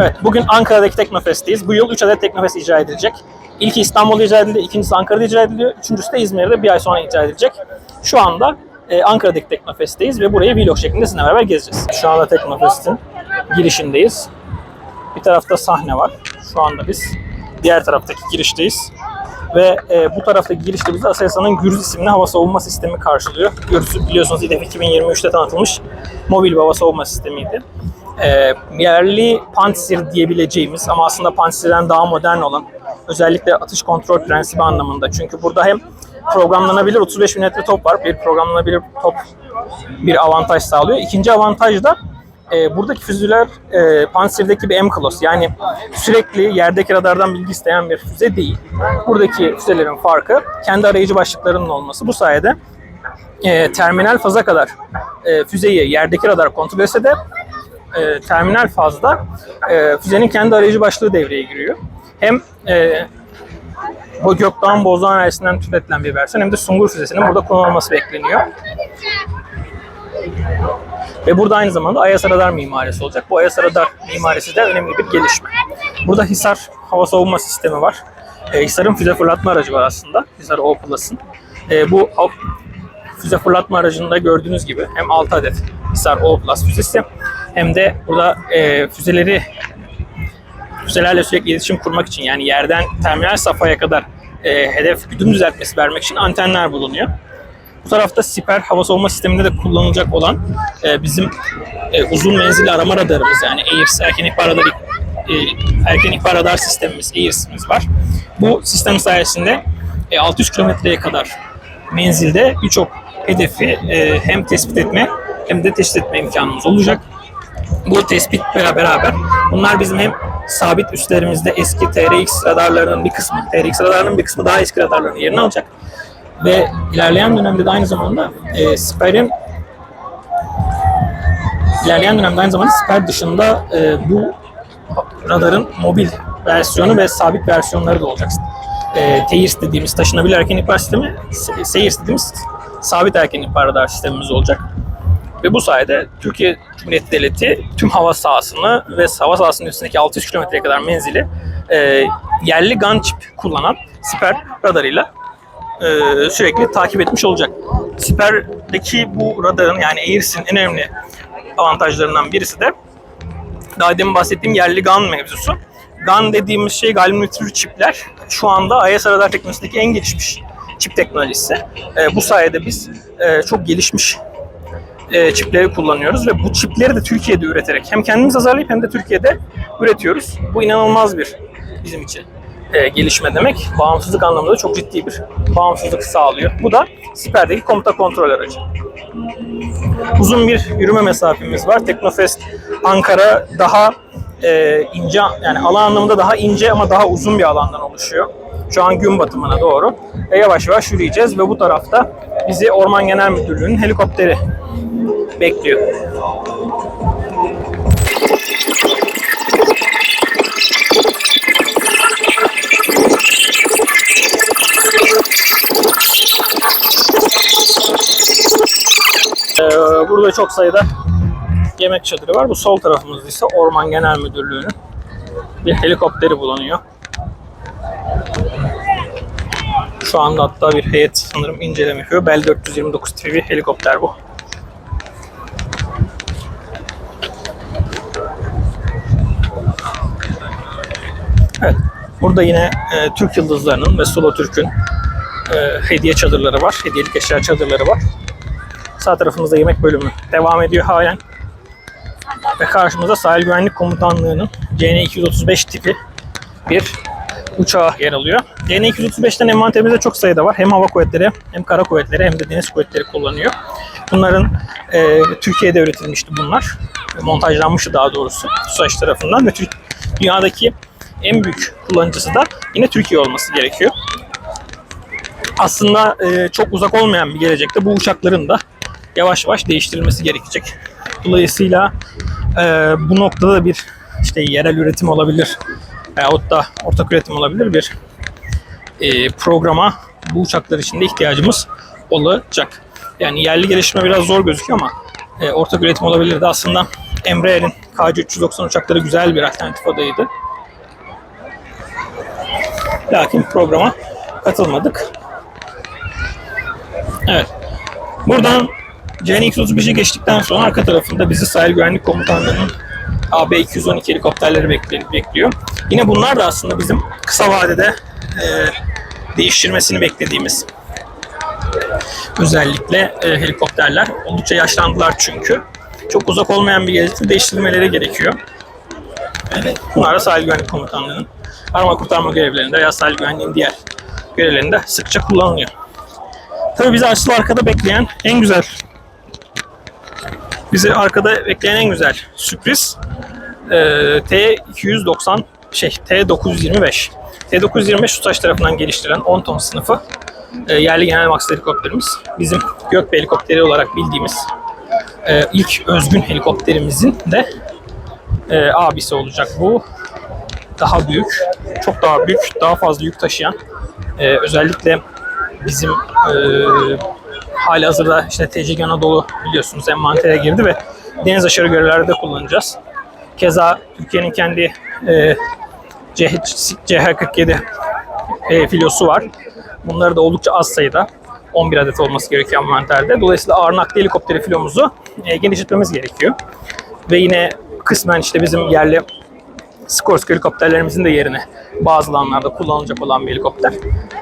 Evet, bugün Ankara'daki Teknofest'teyiz. Bu yıl 3 adet Teknofest icra edilecek. İlki İstanbul'da icra edildi, ikincisi Ankara'da icra ediliyor, üçüncüsü de İzmir'de bir ay sonra icra edilecek. Şu anda e, Ankara'daki Teknofest'teyiz ve burayı vlog şeklinde sizinle beraber gezeceğiz. Şu anda Teknofest'in girişindeyiz. Bir tarafta sahne var. Şu anda biz diğer taraftaki girişteyiz. Ve e, bu taraftaki girişte bizi Aselsan'ın Gürüz isimli hava savunma sistemi karşılıyor. Gürüz biliyorsunuz İDEF 2023'te tanıtılmış mobil bir hava savunma sistemiydi. E, yerli Pantsir diyebileceğimiz ama aslında Pantsir'den daha modern olan özellikle atış kontrol prensibi anlamında. Çünkü burada hem programlanabilir 35 mm top var. Bir programlanabilir top bir avantaj sağlıyor. İkinci avantaj da e, buradaki füzeler e, Panzer'deki bir M-Class yani sürekli yerdeki radardan bilgi isteyen bir füze değil. Buradaki füzelerin farkı kendi arayıcı başlıklarının olması. Bu sayede e, terminal faza kadar e, füzeyi yerdeki radar kontrol etse de e, terminal fazda e, füzenin kendi arayıcı başlığı devreye giriyor. Hem e, bu Gökdoğan Bozdağ Enerjisi'nden türetilen bir versiyon hem de Sungur füzesinin burada kullanılması bekleniyor. Ve burada aynı zamanda Ayas Radar mimarisi olacak. Bu Ayas Radar mimarisi de önemli bir gelişme. Burada Hisar hava savunma sistemi var. E, Hisar'ın füze fırlatma aracı var aslında. Hisar O Plus'ın. E, bu füze fırlatma aracında gördüğünüz gibi hem 6 adet Hisar O Plus füzesi hem de burada e, füzeleri füzelerle sürekli iletişim kurmak için yani yerden terminal safhaya kadar e, hedef güdüm düzeltmesi vermek için antenler bulunuyor. Bu tarafta siper hava savunma sisteminde de kullanılacak olan e, bizim e, uzun menzilli arama radarımız yani AIRS erken ihbar radarı e, erken ihbar radar sistemimiz AIRS'imiz var. Bu sistem sayesinde e, 600 kilometreye kadar menzilde birçok hedefi e, hem tespit etme hem de teşhis etme imkanımız olacak. Bu tespitle beraber bunlar bizim hem sabit üslerimizde eski TRX radarlarının bir kısmı, TRX radarlarının bir kısmı daha eski radarların yerini alacak. Ve ilerleyen dönemde de aynı zamanda e, Siper'in ilerleyen dönemde aynı zamanda Siper dışında e, bu radarın mobil versiyonu ve sabit versiyonları da olacak. E, TEIRS dediğimiz taşınabilir erken ihbar sistemi, Se- SEIRS dediğimiz sabit erken ihbar radar sistemimiz olacak. Ve bu sayede Türkiye Cumhuriyeti Devleti tüm hava sahasını ve hava sahasının üstündeki 600 kilometreye kadar menzili e, yerli gun chip kullanan Siper radarıyla e, sürekli takip etmiş olacak. Siper'deki bu radarın yani AIRS'in en önemli avantajlarından birisi de daha demin bahsettiğim yerli GAN mevzusu. GAN dediğimiz şey galvanütür çipler. Şu anda IS radar teknolojisindeki en gelişmiş çip teknolojisi. E, bu sayede biz e, çok gelişmiş e, çipleri kullanıyoruz ve bu çipleri de Türkiye'de üreterek hem kendimiz hazırlayıp hem de Türkiye'de üretiyoruz. Bu inanılmaz bir bizim için e, gelişme demek. Bağımsızlık anlamında da çok ciddi bir bağımsızlık sağlıyor. Bu da Siper'deki komuta kontrol aracı. Uzun bir yürüme mesafemiz var. Teknofest Ankara daha e, ince yani alan anlamında daha ince ama daha uzun bir alandan oluşuyor. Şu an gün batımına doğru. Ve yavaş yavaş yürüyeceğiz ve bu tarafta bizi Orman Genel Müdürlüğü'nün helikopteri bekliyor. Ee, burada çok sayıda yemek çadırı var. Bu sol tarafımızda ise Orman Genel Müdürlüğü'nün bir helikopteri bulunuyor. Şu anda hatta bir heyet sanırım inceleme yapıyor. Bell 429 TV bir helikopter bu. Evet. Burada yine e, Türk Yıldızları'nın ve Solo Türk'ün e, hediye çadırları var. Hediyelik eşya çadırları var. Sağ tarafımızda yemek bölümü devam ediyor halen. Ve karşımızda Sahil Güvenlik Komutanlığı'nın CN-235 tipi bir uçağı yer alıyor. CN-235'ten envanterimizde çok sayıda var. Hem hava kuvvetleri hem kara kuvvetleri hem de deniz kuvvetleri kullanıyor. Bunların e, Türkiye'de üretilmişti bunlar. Montajlanmıştı daha doğrusu TUSAŞ tarafından ve Türk, dünyadaki en büyük kullanıcısı da yine Türkiye olması gerekiyor. Aslında e, çok uzak olmayan bir gelecekte bu uçakların da yavaş yavaş değiştirilmesi gerekecek. Dolayısıyla e, bu noktada da bir işte yerel üretim olabilir veyahut da ortak üretim olabilir bir e, programa bu uçaklar için de ihtiyacımız olacak. Yani yerli geliştirme biraz zor gözüküyor ama e, ortak üretim olabilir de aslında Embraer'in KC-390 uçakları güzel bir alternatif adayıydı. Lakin programa katılmadık. Evet. Buradan CN-235'e geçtikten sonra arka tarafında bizi Sahil Güvenlik Komutanlığı'nın AB-212 helikopterleri bekli- bekliyor. Yine bunlar da aslında bizim kısa vadede e, değiştirmesini beklediğimiz özellikle e, helikopterler. Oldukça yaşlandılar çünkü. Çok uzak olmayan bir gelecekte değiştirmeleri gerekiyor. Evet. Bunlar da Sahil Güvenlik Komutanlığı'nın arama kurtarma görevlerinde veya sahil güvenliğin diğer görevlerinde sıkça kullanılıyor. Tabii bizi asıl arkada bekleyen en güzel bizi arkada bekleyen en güzel sürpriz e, T290 şey T925. T925 Tutaş tarafından geliştirilen 10 ton sınıfı e, yerli genel maksat helikopterimiz. Bizim Gökbey helikopteri olarak bildiğimiz e, ilk özgün helikopterimizin de e, abisi olacak bu. Daha büyük, çok daha büyük, daha fazla yük taşıyan e, özellikle bizim e, hali hazırda işte TCG Anadolu biliyorsunuz envantere girdi ve deniz aşırı görevlerde kullanacağız. Keza Türkiye'nin kendi e, CH-47 e, filosu var. Bunları da oldukça az sayıda 11 adet olması gerekiyor envanterde. Dolayısıyla ağır nakli helikopteri filomuzu e, genişletmemiz gerekiyor. Ve yine kısmen işte bizim yerli Sikorsky helikopterlerimizin de yerine bazı alanlarda kullanılacak olan bir helikopter.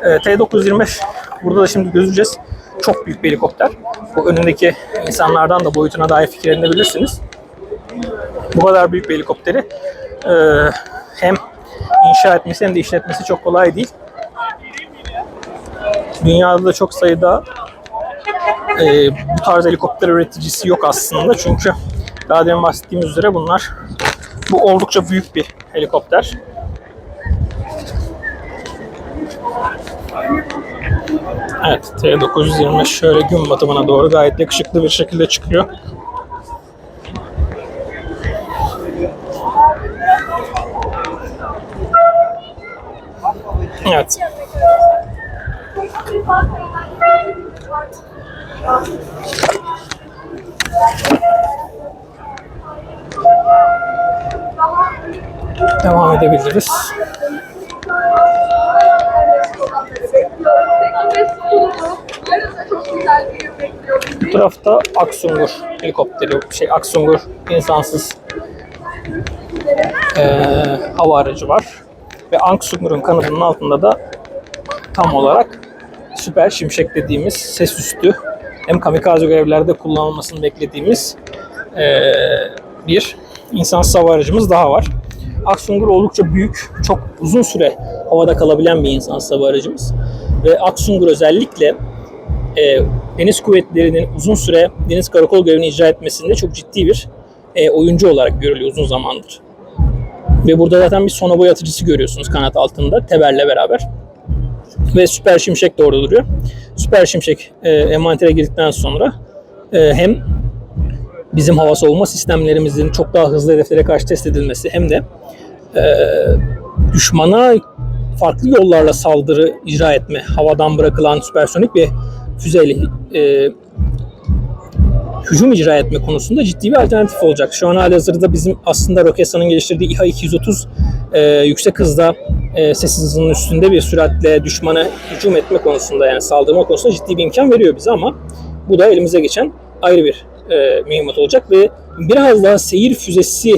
E, T-925 burada da şimdi gözeceğiz. Çok büyük bir helikopter. Bu önündeki insanlardan da boyutuna dair fikir edinebilirsiniz. Bu kadar büyük bir helikopteri e, hem inşa etmesi hem de işletmesi çok kolay değil. Dünyada da çok sayıda e, bu tarz helikopter üreticisi yok aslında. Çünkü daha demin bahsettiğimiz üzere bunlar bu oldukça büyük bir helikopter. Evet, T925 şöyle gün batımına doğru gayet yakışıklı bir şekilde çıkıyor. Evet. Devam edebiliriz. Bu tarafta Aksungur helikopteri, şey Aksungur insansız eee, hava aracı var. Ve Aksungur'un kanadının altında da tam olarak Süper Şimşek dediğimiz ses üstü hem kamikaze görevlerde kullanılmasını beklediğimiz eee, bir insansız hava aracımız daha var. Aksungur oldukça büyük, çok uzun süre havada kalabilen bir insansız hava aracımız. Ve Aksungur özellikle e, deniz kuvvetlerinin uzun süre deniz karakol görevini icra etmesinde çok ciddi bir e, oyuncu olarak görülüyor uzun zamandır. Ve burada zaten bir sona boy atıcısı görüyorsunuz kanat altında Teber'le beraber. Ve Süper Şimşek de orada duruyor. Süper Şimşek e, envantere girdikten sonra e, hem bizim hava savunma sistemlerimizin çok daha hızlı hedeflere karşı test edilmesi hem de e, düşmana farklı yollarla saldırı icra etme, havadan bırakılan süpersonik ve füzeyle e, hücum icra etme konusunda ciddi bir alternatif olacak. Şu an halihazırda bizim aslında Roketsan'ın geliştirdiği İHA 230 e, yüksek hızda e, sessiz hızının üstünde bir süratle düşmana hücum etme konusunda yani saldırma konusunda ciddi bir imkan veriyor bize ama bu da elimize geçen ayrı bir e, mühimmat olacak ve biraz daha seyir füzesi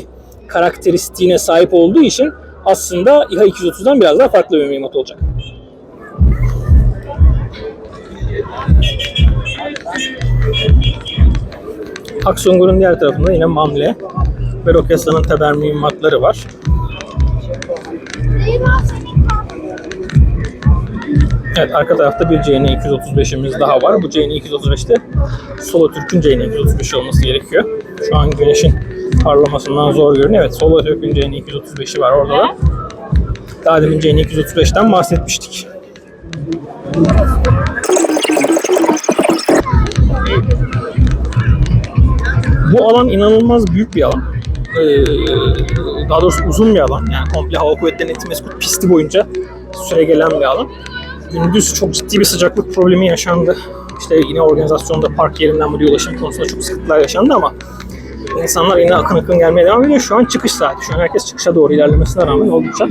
karakteristiğine sahip olduğu için aslında İHA 230'dan biraz daha farklı bir mühimmat olacak. Aksungur'un diğer tarafında yine Mamle ve Roketsan'ın teber mühimmatları var. Evet arka tarafta bir CN235'imiz daha var. Bu CN235'te Solo Türk'ün CN235 olması gerekiyor. Şu an güneşin parlamasından zor görünüyor. Evet Solo Türk'ün CN235'i var orada da. Daha demin CN235'ten bahsetmiştik. Bu alan inanılmaz büyük bir alan. Ee, daha doğrusu uzun bir alan. Yani komple hava kuvvetlerinin Etimeskut pisti boyunca süre gelen bir alan. Gündüz çok ciddi bir sıcaklık problemi yaşandı. İşte yine organizasyonda park yerinden buraya ulaşım konusunda çok sıkıntılar yaşandı ama İnsanlar yine akın akın gelmeye devam ediyor. Şu an çıkış saati. Şu an herkes çıkışa doğru ilerlemesine rağmen oldukça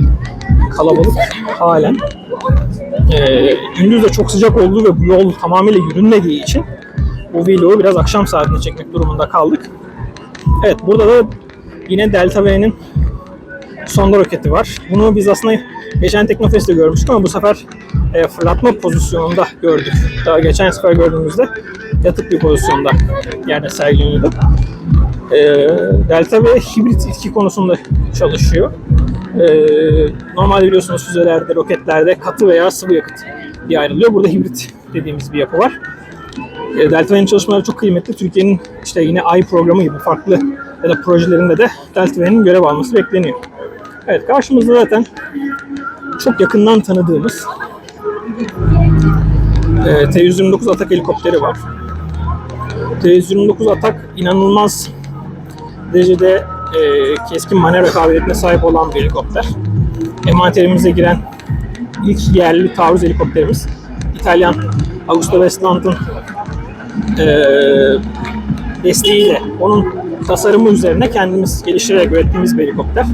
kalabalık halen. Ee, gündüz de çok sıcak olduğu ve bu yol tamamıyla yürünmediği için bu vlogu biraz akşam saatinde çekmek durumunda kaldık. Evet burada da yine Delta V'nin sonda roketi var. Bunu biz aslında geçen Teknofest'te görmüştük ama bu sefer e, fırlatma pozisyonunda gördük. Daha geçen sefer gördüğümüzde yatık bir pozisyonda yerde sergileniyordu. E, Delta V hibrit itki konusunda çalışıyor. E, normalde biliyorsunuz füzelerde, roketlerde katı veya sıvı yakıt diye ayrılıyor. Burada hibrit dediğimiz bir yapı var. E, Delta V'nin çalışmaları çok kıymetli. Türkiye'nin işte yine Ay programı gibi farklı ya da projelerinde de Delta V'nin görev alması bekleniyor. Evet karşımızda zaten çok yakından tanıdığımız e, T-129 Atak helikopteri var. T-129 Atak inanılmaz derecede e, keskin manevra kabiliyetine sahip olan bir helikopter. Envanterimize giren ilk yerli taarruz helikopterimiz. İtalyan Augusto Westland'ın e, desteğiyle onun tasarımı üzerine kendimiz geliştirerek ürettiğimiz bir helikopter.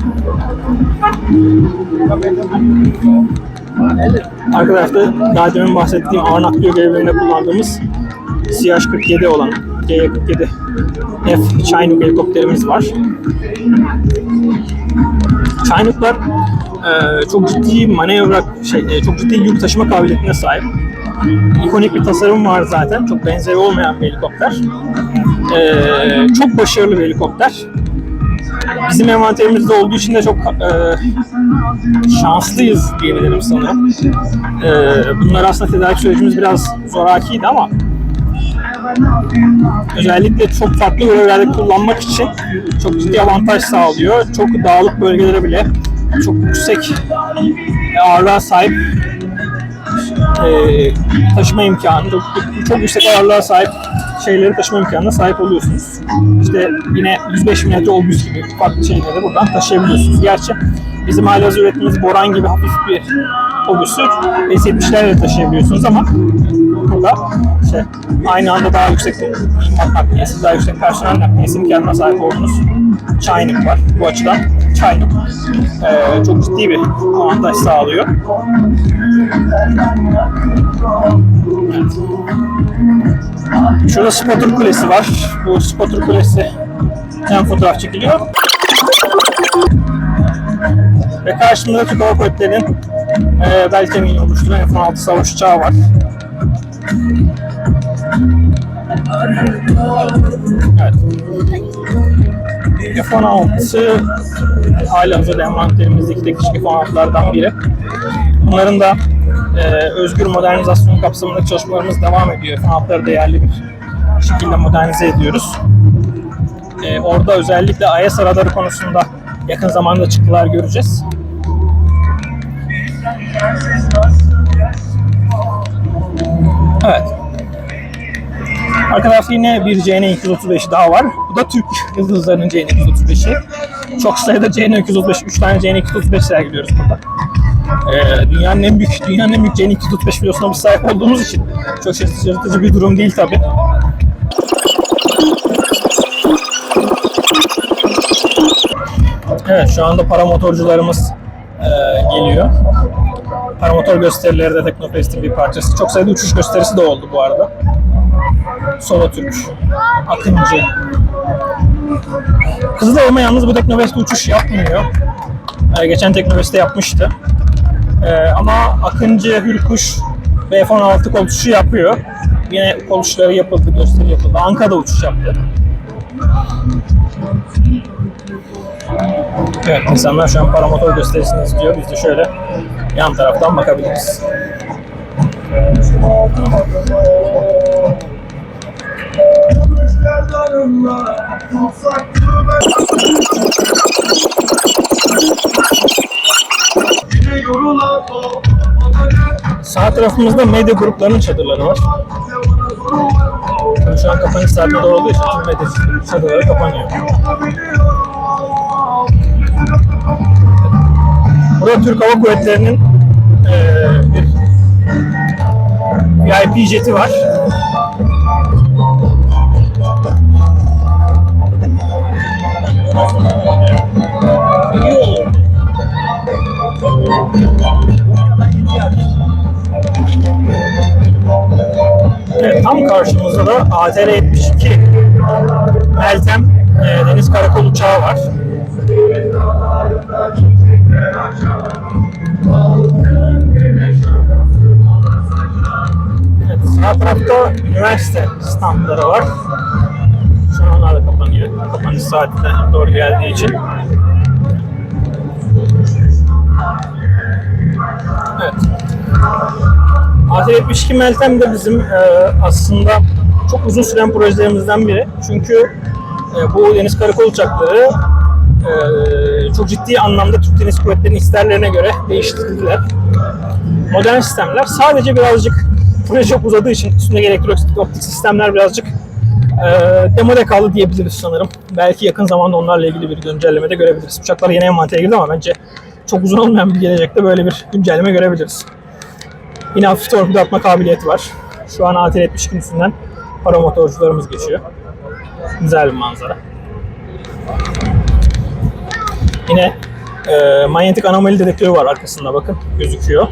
Arka tarafta daha demin bahsettiğim ağır nakliyat görevlerinde kullandığımız CH-47 olan G-47 F Chinook helikopterimiz var. Chinook'lar e, çok ciddi manevra, şey, e, çok ciddi yük taşıma kabiliyetine sahip. İkonik bir tasarım var zaten. Çok benzeri olmayan bir helikopter. E, çok başarılı bir helikopter. Bizim envanterimizde olduğu için de çok e, şanslıyız diyebilirim sanırım. E, bunlar aslında tedarik sürecimiz biraz zorakiydi ama özellikle çok farklı görevlerde kullanmak için çok ciddi avantaj sağlıyor. Çok dağlık bölgelere bile çok yüksek ağırlığa sahip e, taşıma imkanı, çok, çok yüksek ağırlığa sahip şeyleri taşıma imkanına sahip oluyorsunuz. İşte yine 105 metre obüs gibi farklı şeyleri buradan taşıyabiliyorsunuz. Gerçi bizim halihazırda ürettiğimiz Boran gibi hafif bir obüsü S-70'lerle taşıyabiliyorsunuz ama burada işte aynı anda daha yüksek imkan nakliyesi, daha yüksek personel nakliyesi imkanına sahip olduğunuz Çaynik var. Bu açıdan Çaynik e, çok ciddi bir avantaj sağlıyor. Evet. Şurada spotter kulesi var. Bu spotter kulesi hem fotoğraf çekiliyor. Ve karşımda Türk Hava Kuvvetleri'nin e, bel kemiğini oluşturan F-16 savaş uçağı var. Evet. F-16 hala hazırda envanterimizdeki kişi F-16'lardan biri. Bunların da e, özgür modernizasyon kapsamında çalışmalarımız devam ediyor. F-16'ları değerli bir şekilde modernize ediyoruz. E, orada özellikle IS radarı konusunda yakın zamanda çıktılar göreceğiz. Evet. Arka tarafta yine bir CN235 daha var. Bu da Türk yıldızlarının CN235'i. Çok sayıda CN235, 3 tane CN235 sergiliyoruz burada. Ee, dünyanın en büyük, dünyanın en büyük CN235 filosuna biz sahip olduğumuz için çok şaşırtıcı bir durum değil tabi. Evet şu anda paramotorcularımız e, geliyor. Paramotor gösterileri de Teknofest'in bir parçası. Çok sayıda uçuş gösterisi de oldu bu arada. Solo Türk, Akıncı. Kızılelma yalnız bu Teknofest'te uçuş yapmıyor. Ee, geçen Teknofest'te yapmıştı. Ee, ama Akıncı, Hürkuş ve F-16 kol yapıyor. Yine kol yapıldı, gösteri yapıldı. Ankara'da uçuş yaptı. Evet, insanlar şu an paramotor gösterisini izliyor. Biz de şöyle yan taraftan bakabiliriz. Sağ tarafımızda medya gruplarının çadırları var. Tabii şu an kapanış saatinde olduğu için medya çadırları kapanıyor. Burada Türk Hava Kuvvetleri'nin eee bir VIP jeti var. Karşımızda da ATR 72 Meltem e, Deniz Karakol uçağı var. Evet, sağ tarafta üniversite standları var. Şu an onlar da kapanıyor. Kapanış saatine doğru geldiği için. Evet. AT72 Meltem de bizim e, aslında çok uzun süren projelerimizden biri. Çünkü e, bu deniz karakol uçakları e, çok ciddi anlamda Türk Deniz Kuvvetleri'nin isterlerine göre değiştirildiler. Modern sistemler sadece birazcık proje çok uzadığı için üstündeki elektrik optik sistemler birazcık e, demode kaldı diyebiliriz sanırım. Belki yakın zamanda onlarla ilgili bir güncelleme de görebiliriz. Uçaklar yeni envantere girdi ama bence çok uzun olmayan bir gelecekte böyle bir güncelleme görebiliriz. Yine hafif torpido atma kabiliyeti var. Şu an ATR 72 üstünden paramotorcularımız geçiyor. Güzel bir manzara. Yine e, manyetik anomali dedektörü var arkasında bakın gözüküyor.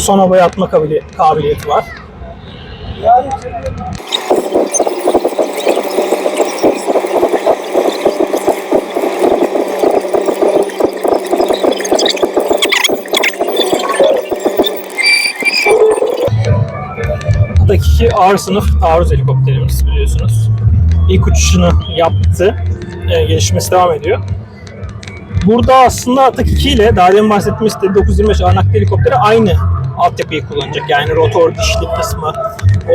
Son havaya atma kabili- kabiliyeti var. Buradaki ağır sınıf taarruz helikopterimiz biliyorsunuz. İlk uçuşunu yaptı. E, gelişmesi devam ediyor. Burada aslında Atak 2 ile daha demin bahsettiğimiz T925 Arnak helikopteri aynı altyapıyı kullanacak. Yani rotor, dişli kısmı,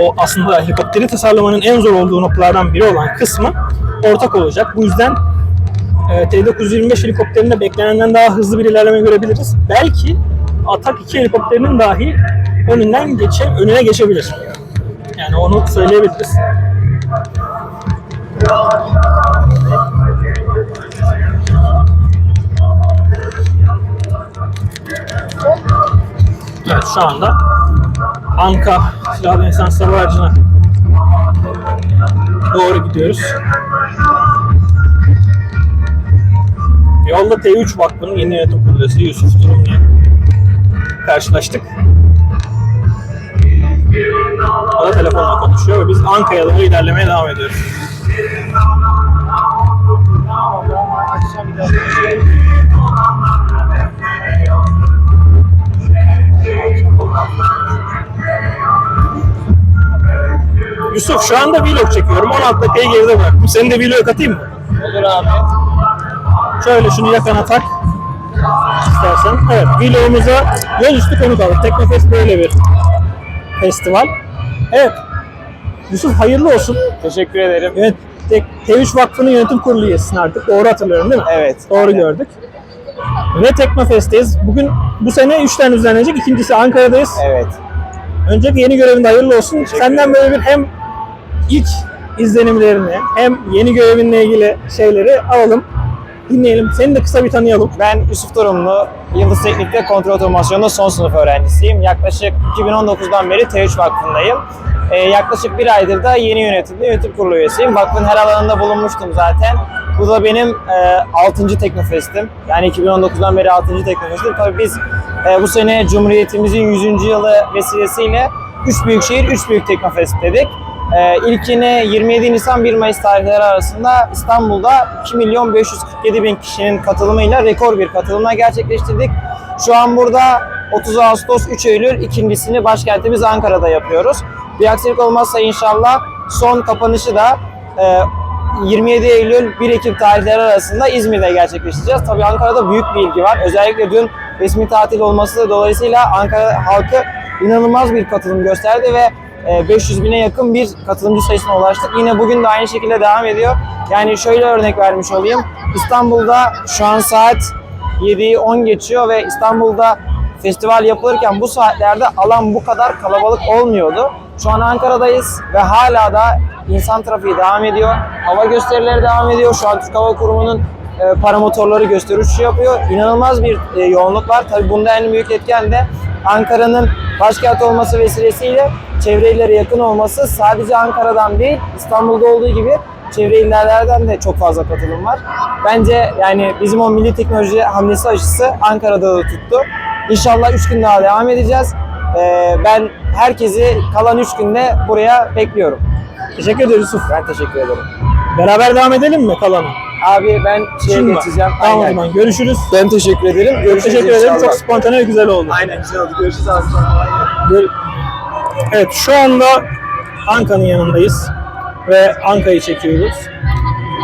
o aslında helikopteri tasarlamanın en zor olduğu noktalardan biri olan kısmı ortak olacak. Bu yüzden e, T925 helikopterinde beklenenden daha hızlı bir ilerleme görebiliriz. Belki Atak 2 helikopterinin dahi önünden geçe, önüne geçebilir. Yani onu söyleyebiliriz. Evet şu anda Anka Silahlı İnsan Aracı'na doğru gidiyoruz. Yolda T3 Vakfı'nın yeni yönetim kurulu Yusuf Durumlu'ya karşılaştık. Da telefonla konuşuyor ve biz Anka'ya doğru ilerlemeye devam ediyoruz. Yusuf şu anda vlog çekiyorum. 16 dakikayı geride bıraktım. Seni de vlog atayım mı? Olur abi. Şöyle şunu yakana tak. İstersen. Evet vlogumuza yol üstü konuk aldık. Teknofest böyle bir festival. Evet. Yusuf hayırlı olsun. Teşekkür ederim. Evet. Tek, T3 Vakfı'nın yönetim kurulu üyesisin artık. Doğru hatırlıyorum değil mi? Evet. Doğru aynen. gördük. Ve Teknofest'teyiz. Bugün bu sene 3 tane düzenlenecek. İkincisi Ankara'dayız. Evet. Öncelikle yeni görevinde hayırlı olsun. Senden böyle bir hem ilk izlenimlerini hem yeni görevinle ilgili şeyleri alalım. Dinleyelim. Seni de kısa bir tanıyalım. Ben Yusuf Torumlu, Yıldız Teknik'te kontrol otomasyonunda son sınıf öğrencisiyim. Yaklaşık 2019'dan beri T3 Vakfı'ndayım. Ee, yaklaşık bir aydır da yeni yönetimde yönetim kurulu üyesiyim. Vakfın her alanında bulunmuştum zaten. Bu da benim e, 6. Teknofest'im. Yani 2019'dan beri 6. Teknofest'im. Tabii biz e, bu sene Cumhuriyetimizin 100. yılı vesilesiyle 3 büyük şehir, 3 büyük Teknofest dedik. Ee, ilkini 27 Nisan 1 Mayıs tarihleri arasında İstanbul'da 2 milyon 547 bin kişinin katılımıyla rekor bir katılımla gerçekleştirdik. Şu an burada 30 Ağustos 3 Eylül ikincisini başkentimiz Ankara'da yapıyoruz. Bir aksilik olmazsa inşallah son kapanışı da e, 27 Eylül 1 Ekim tarihleri arasında İzmir'de gerçekleştireceğiz. Tabii Ankara'da büyük bir ilgi var. Özellikle dün resmi tatil olması dolayısıyla Ankara halkı inanılmaz bir katılım gösterdi ve e, 500 bine yakın bir katılımcı sayısına ulaştık. Yine bugün de aynı şekilde devam ediyor. Yani şöyle örnek vermiş olayım. İstanbul'da şu an saat 7'yi 10 geçiyor ve İstanbul'da festival yapılırken bu saatlerde alan bu kadar kalabalık olmuyordu. Şu an Ankara'dayız ve hala da insan trafiği devam ediyor. Hava gösterileri devam ediyor. Şu an Türk Hava Kurumu'nun e, paramotorları gösteri uçuşu yapıyor. İnanılmaz bir e, yoğunluk var. Tabii bunda en büyük etken de Ankara'nın başkent olması vesilesiyle çevre illere yakın olması sadece Ankara'dan değil İstanbul'da olduğu gibi çevre illerden de çok fazla katılım var. Bence yani bizim o milli teknoloji hamlesi aşısı Ankara'da da tuttu. İnşallah 3 gün daha devam edeceğiz. Ee, ben herkesi kalan 3 günde buraya bekliyorum. Teşekkür ederiz Yusuf. Ben teşekkür ederim. Beraber devam edelim mi kalanı? Abi ben şeye Şimdi geçeceğim. Tamam o Aynen. zaman görüşürüz. Ben teşekkür ederim. Görüşürüz Teşekkür ederim. inşallah. Çok spontane ve güzel oldu. Aynen güzel oldu. Görüşürüz abi. Gör- Evet şu anda Anka'nın yanındayız ve Anka'yı çekiyoruz.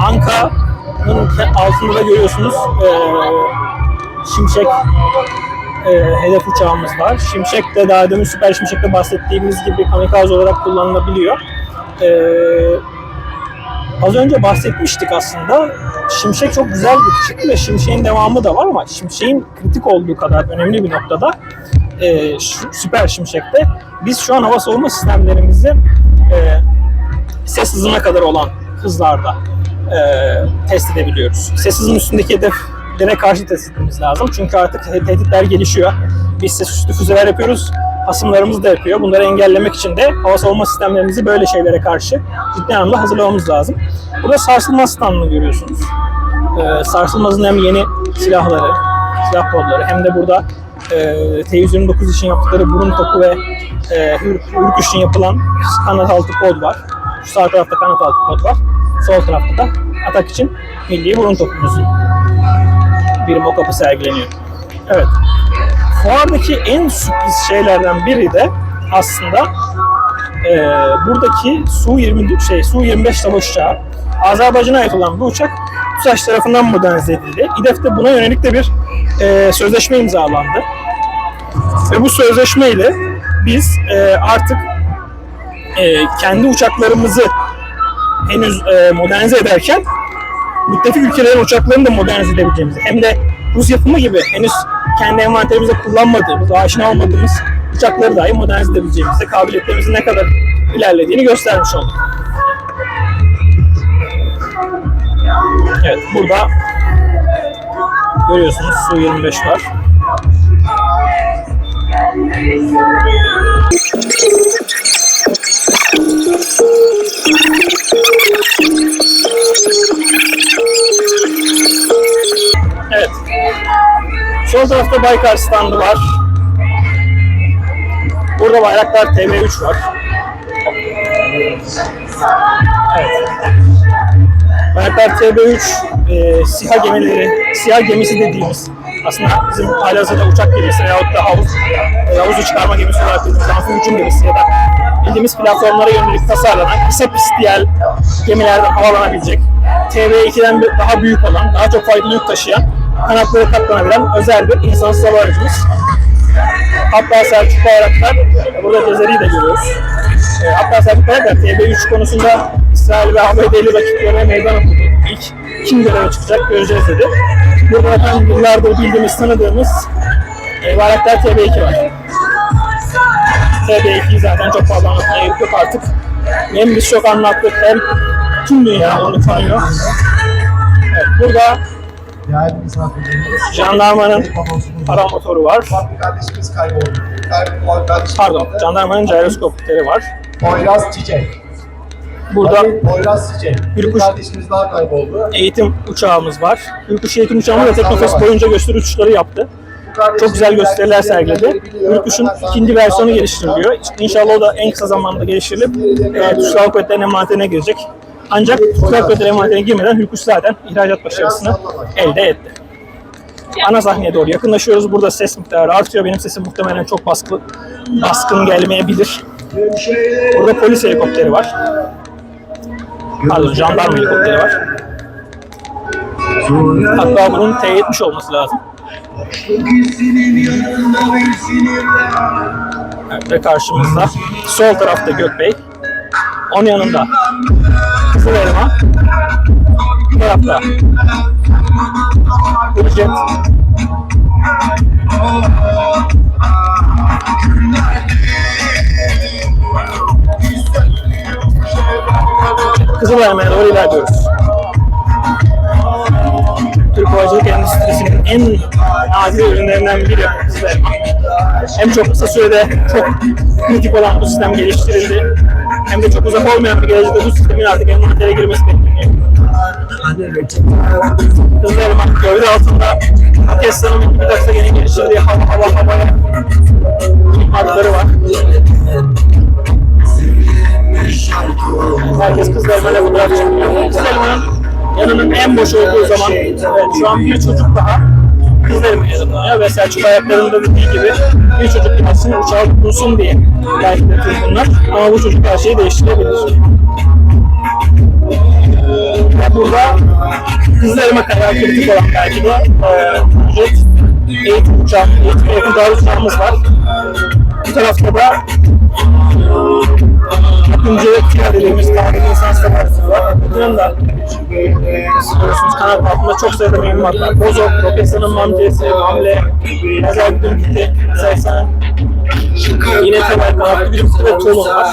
Anka'nın altında da görüyorsunuz eee, Şimşek eee, hedef uçağımız var. Şimşek de daha demin Süper Şimşek'te bahsettiğimiz gibi kamikaze olarak kullanılabiliyor. Eee, az önce bahsetmiştik aslında. Şimşek çok güzel bir çıktı ve Şimşek'in devamı da var ama Şimşek'in kritik olduğu kadar önemli bir noktada e, süper şimşekte biz şu an hava savunma sistemlerimizi e, ses hızına kadar olan hızlarda e, test edebiliyoruz. Ses hızının üstündeki hedeflere karşı test etmemiz lazım. Çünkü artık te- tehditler gelişiyor. Biz ses üstü füzeler yapıyoruz. Hasımlarımız da yapıyor. Bunları engellemek için de hava savunma sistemlerimizi böyle şeylere karşı ciddi anlamda hazırlamamız lazım. Burada sarsılmaz standını görüyorsunuz. Ee, sarsılmazın hem yeni silahları, silah kodları hem de burada e, T-129 için yaptıkları burun topu ve e, hürk için yapılan kanat altı kod var. Şu sağ tarafta kanat altı kod var. Sol tarafta da atak için milli burun topumuzun bir mock-up'ı sergileniyor. Evet. Fuardaki en sürpriz şeylerden biri de aslında e, buradaki Su-24 şey Su-25 savaş uçağı Azerbaycan'a ait olan bu uçak TUSAŞ tarafından modernize edildi. İDEF'te buna yönelik de bir e, sözleşme imzalandı. Ve bu sözleşmeyle biz e, artık e, kendi uçaklarımızı henüz e, modernize ederken müttefik ülkelerin uçaklarını da modernize edebileceğimizi hem de Rus yapımı gibi henüz kendi envanterimizde kullanmadığımız, aşina olmadığımız uçakları dahi modernize edebileceğimizi, kabiliyetlerimizin ne kadar ilerlediğini göstermiş olduk. Evet, burada görüyorsunuz Su-25 var. Evet. Sol tarafta Baykar standı var. Burada Bayraktar TV3 var. Evet. Bayraktar TB3 e, SİHA gemileri, SİHA gemisi dediğimiz aslında bizim halihazırda uçak gemisi veyahut da havuz, e, havuzu çıkarma gemisi olarak bildiğimiz amfi hücum gemisi ya da bildiğimiz platformlara yönelik tasarlanan kısa pistiyel gemilerden havalanabilecek TB2'den bir- daha büyük olan, daha çok faydalı yük taşıyan, kanatları katlanabilen özel bir insansız hava aracımız. Hatta Selçuk Bayraktar, burada Cezeri'yi de görüyoruz. E, hatta Selçuk Bayraktar TB3 konusunda İsrail ve ABD'li rakiplerine meydan okudu. İlk kim göreve çıkacak göreceğiz dedi. Burada efendim yıllardır bildiğimiz, tanıdığımız e, Bayraktar TB2 var. TB2'yi zaten çok fazla anlatmaya gerek yok artık. Hem biz çok anlattık hem tüm dünya onu tanıyor. Evet, burada jandarmanın babamızın paramotoru var. Pardon, jandarmanın gyroskopları var. Poyraz Çiçek. Burada Ali Poyraz Çiçek. Bir Yürüyüş- kardeşimiz daha kayboldu. eğitim uçağımız var. Yurtdışı eğitim uçağımız da Teknofest boyunca gösteri uçuşları yaptı. Çok güzel gösteriler sergiledi. Fakat ikinci versiyonu geliştiriliyor. İnşallah o da en kısa zamanda geliştirilip e, Türk Silahlı Kuvvetleri'nin envanterine girecek. Ancak Türk Silahlı Kuvvetleri envanterine girmeden Hürkuş zaten ihracat başarısını elde etti. Ana sahneye doğru yakınlaşıyoruz. Burada ses miktarı artıyor. Benim sesim muhtemelen çok baskı, baskın gelmeyebilir. Burada polis helikopteri var. Pardon, jandarma helikopteri var. Hatta bunun T-70 olması lazım. Evet, ve karşımızda sol tarafta Gökbey. Onun yanında Kızıl Elma. Bu tarafta Hürjet. Kızıl Elma'ya doğru ilerliyoruz. Türk havacılık endüstrisinin en nadir ürünlerinden biri Kızıl Elma. Hem çok kısa sürede çok kritik olan bu sistem geliştirildi. Hem de çok uzak olmayan bir gelecekte bu sistemin artık envantere girmesi bekleniyor. Kızıl Elma gövde altında Tesla'nın bir dakika yeni geliştirdiği hava hava havaya parkları var. Herkes kız elmayla fotoğraf çekiyor. Kız elmanın yanının en boş olduğu zaman evet, şu an bir çocuk daha kız elmaya yanılıyor ve Selçuk ayaklarında dediği gibi bir çocuk gelsin uçağa tutunsun diye belki de bunlar ama bu çocuk her şeyi değiştirebilir. Burada kızlarıma kadar kritik olan belki de e, ücret eğitim uçağı, eğitim yakın uçağımız var. Bu tarafta da Akıncı piyadelerimiz, tarihi insan sefersiz var. Bunun da görüyorsunuz kanat altında çok sayıda mühimmat var. Bozok, Roketsan'ın mamcesi, Hamle, Mezar Güdüm Gitti, Seysan, yine temel kanatlı güdüm ve Tolun var.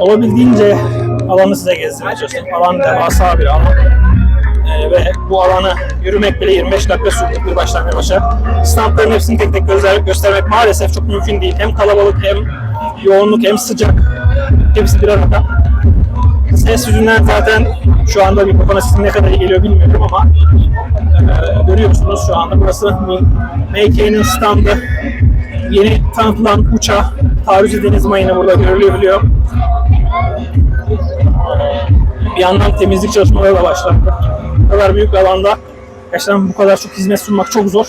Olabildiğince alanı size gezdirmeye çalıştım. Alan devasa bir alan. Ee, ve bu alanı yürümek bile 25 dakika sürdü bir baştan bir başa. Standların hepsini tek tek göster göstermek maalesef çok mümkün değil. Hem kalabalık hem yoğunluk hem sıcak. Hepsi bir arada. Ses yüzünden zaten şu anda mikrofona sesim ne kadar iyi geliyor bilmiyorum ama e, görüyorsunuz şu anda burası MK'nin standı. Yeni tanıtılan uçağı Taarruzi Deniz Mayını burada görülebiliyor. Bir yandan temizlik çalışmaları da başladı. Bu kadar büyük bir alanda gerçekten bu kadar çok hizmet sunmak çok zor.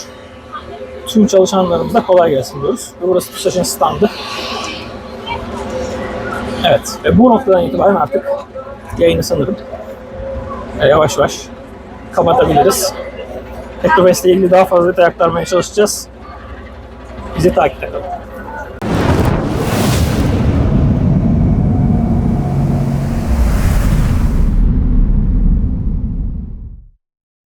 Tüm çalışanlarımıza kolay gelsin diyoruz. Ve burası TÜSAŞ'ın standı. Evet ve bu noktadan itibaren artık yayını sanırım e, yavaş yavaş kapatabiliriz. Petrobras ilgili daha fazla detay aktarmaya çalışacağız. Bizi takipte kalın.